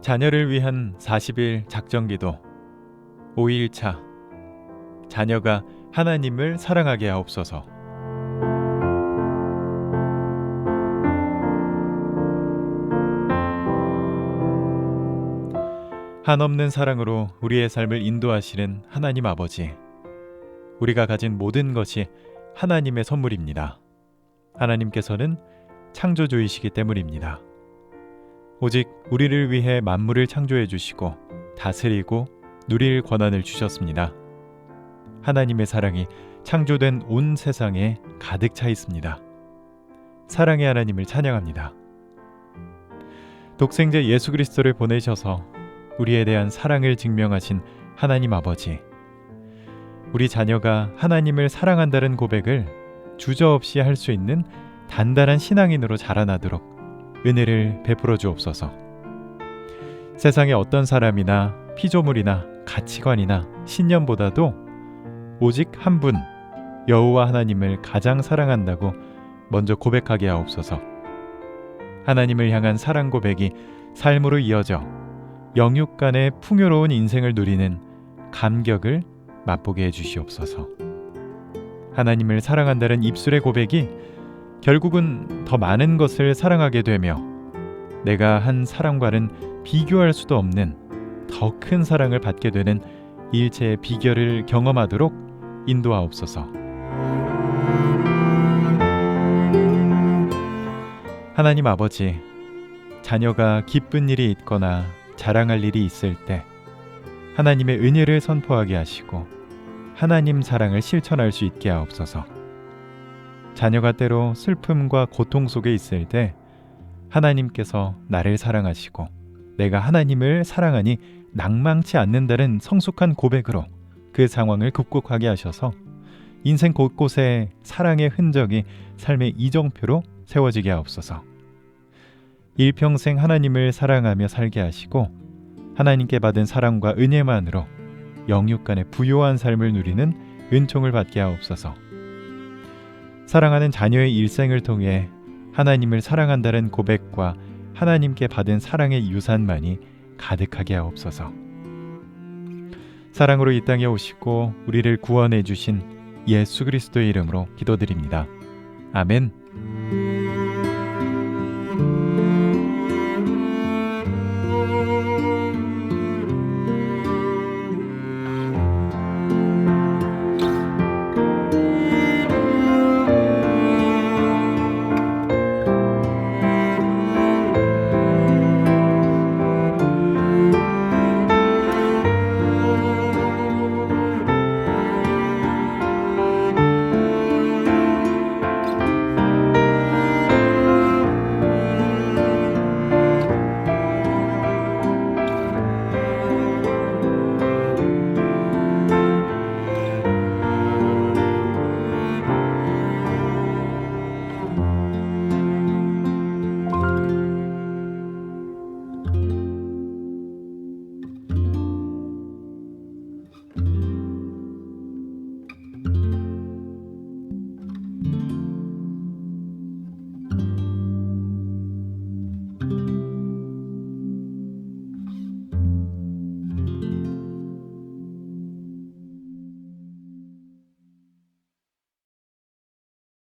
자녀를 위한 40일 작정기도 5일차 자녀가 하나님을 사랑하게 하옵소서 한없는 사랑으로 우리의 삶을 인도하시는 하나님 아버지 우리가 가진 모든 것이 하나님의 선물입니다. 하나님께서는 창조주이시기 때문입니다. 오직 우리를 위해 만물을 창조해 주시고 다스리고 누릴 권한을 주셨습니다. 하나님의 사랑이 창조된 온 세상에 가득 차 있습니다. 사랑의 하나님을 찬양합니다. 독생자 예수 그리스도를 보내셔서 우리에 대한 사랑을 증명하신 하나님 아버지. 우리 자녀가 하나님을 사랑한다는 고백을 주저없이 할 수 있는 단단한 신앙인으로 자라나도록 은혜를 베풀어 주옵소서. 세상의 어떤 사람이나 피조물이나 가치관이나 신념보다도 오직 한 분, 여호와 하나님을 가장 사랑한다고 먼저 고백하게 하옵소서. 하나님을 향한 사랑 고백이 삶으로 이어져 영육 간의 풍요로운 인생을 누리는 감격을 맛보게 해 주시옵소서. 하나님을 사랑한다는 입술의 고백이 결국은 더 많은 것을 사랑하게 되며 내가 한 사랑과는 비교할 수도 없는 더 큰 사랑을 받게 되는 일체의 비결을 경험하도록 인도하옵소서. 하나님 아버지, 자녀가 기쁜 일이 있거나 자랑할 일이 있을 때 하나님의 은혜를 선포하게 하시고 하나님 사랑을 실천할 수 있게 하옵소서. 자녀가 때로 슬픔과 고통 속에 있을 때 하나님께서 나를 사랑하시고 내가 하나님을 사랑하니 낭망치 않는다는 성숙한 고백으로 그 상황을 극복하게 하셔서 인생 곳곳에 사랑의 흔적이 삶의 이정표로 세워지게 하옵소서. 일평생 하나님을 사랑하며 살게 하시고 하나님께 받은 사랑과 은혜만으로 영육 간의 부요한 삶을 누리는 은총을 받게 하옵소서. 사랑하는 자녀의 일생을 통해 하나님을 사랑한다는 고백과 하나님께 받은 사랑의 유산만이 가득하게 하옵소서. 사랑으로 이 땅에 오시고 우리를 구원해 주신 예수 그리스도의 이름으로 기도드립니다. 아멘.